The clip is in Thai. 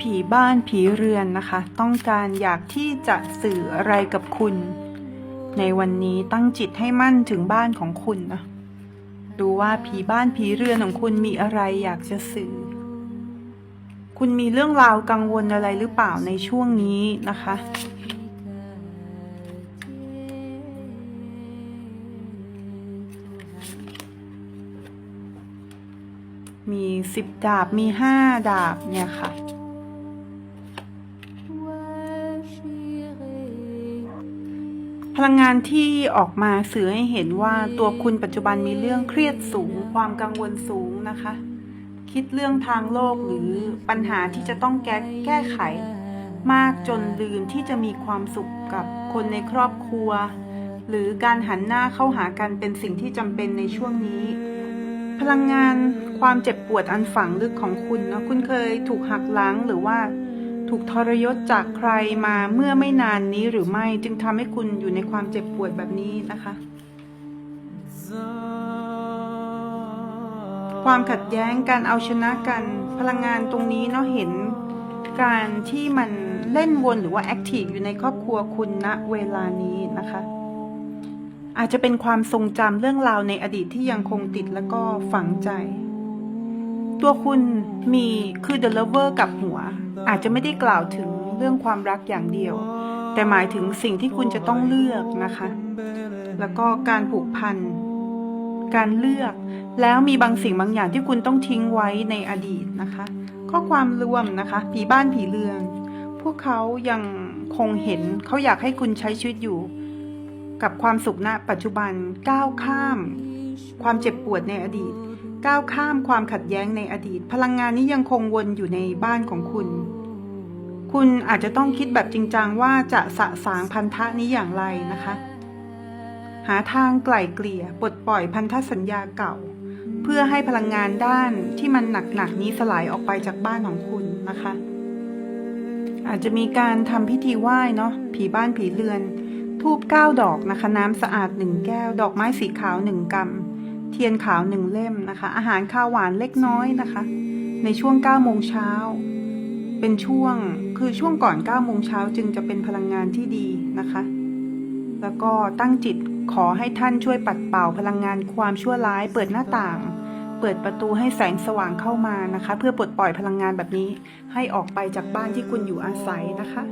ผีบ้านผีเรือนนะคะ ต้องการอยากที่จะสื่ออะไรกับคุณ ในวันนี้ตั้งจิตให้มั่นถึงบ้านของคุณนะดูว่าผีบ้านผีเรือนของคุณมีอะไรอยากจะสื่อ คุณมีเรื่องราวกังวลอะไรหรือเปล่าในช่วงนี้นะคะ มีสิบดาบมีห้าดาบเนี่ยค่ะ ลังงานที่ออกมาสื่อให้เห็นว่าตัวคุณปัจจุบันมีเรื่องเครียดสูง ความกังวลสูงนะคะ คิดเรื่องทางโลกหรือปัญหาที่จะต้องแก้แก้ไข มากจนลืมที่จะมีความสุขกับคนในครอบครัว หรือการหันหน้าเข้าหากันเป็นสิ่งที่จำเป็นในช่วงนี้ พลังงานความเจ็บปวดอันฝังลึกของคุณนะคุณเคยถูกหักหลังหรือว่า ถูกทรยศจากใครมาเมื่อไม่นานนี้หรือไม่จึงทำให้คุณอยู่ในความเจ็บปวดแบบนี้นะคะ ความขัดแย้งการเอาชนะกันพลังงานตรงนี้เนาะเห็นการที่มันเล่นวนหรือว่าแอคทีฟอยู่ในครอบครัวคุณณเวลานี้นะคะ อาจจะเป็นความทรงจำเรื่องราวในอดีตที่ยังคงติดแล้วก็ฝังใจ ตัวคุณมีคือ The Lover กับหัว อาจจะไม่ได้กล่าวถึงเรื่องความรักอย่างเดียว แต่หมายถึงสิ่งที่คุณจะต้องเลือกนะคะ แล้วก็การผูกพัน การเลือก แล้วมีบางสิ่งบางอย่างที่คุณต้องทิ้งไว้ในอดีตนะคะ ข้อความรวมนะคะ ผีบ้านผีเรือนพวกเขายังคงเห็นเขาอยากให้คุณใช้ชีวิตอยู่ กับความสุขณปัจจุบันก้าวข้าม ความเจ็บปวดในอดีต ก้าวข้ามความขัดแย้งในอดีต พลังงานนี้ยังคงวนอยู่ในบ้านของคุณ คุณอาจจะต้องคิดแบบจริงจังว่าจะสะสางพันธะนี้อย่างไรนะคะ หาทางไกล่เกลี่ยปลดปล่อยพันธสัญญาเก่า เพื่อให้พลังงานด้านที่มันหนักๆนี้สลายออกไปจากบ้านของคุณนะคะ อาจจะมีการทำพิธีไหว้เนาะผีบ้านผีเรือนทูบเก้าดอกนะคะ น้ำสะอาดหนึ่งแก้ว ดอกไม้สีขาวหนึ่งกำ เทียนขาวหนึ่งเล่มนะคะ อาหารข้าวหวานเล็กน้อยนะคะ ในช่วง9โมงเช้าเป็นช่วงคือช่วงก่อน9โมงเช้าจึงจะเป็นพลังงานที่ดีนะคะ แล้วก็ตั้งจิตขอให้ท่านช่วยปัดเป่าพลังงานความชั่วร้าย เปิดหน้าต่าง เปิดประตูให้แสงสว่างเข้ามานะคะ เพื่อปลดปล่อยพลังงานแบบนี้ให้ออกไปจากบ้านที่คุณอยู่อาศัยนะคะ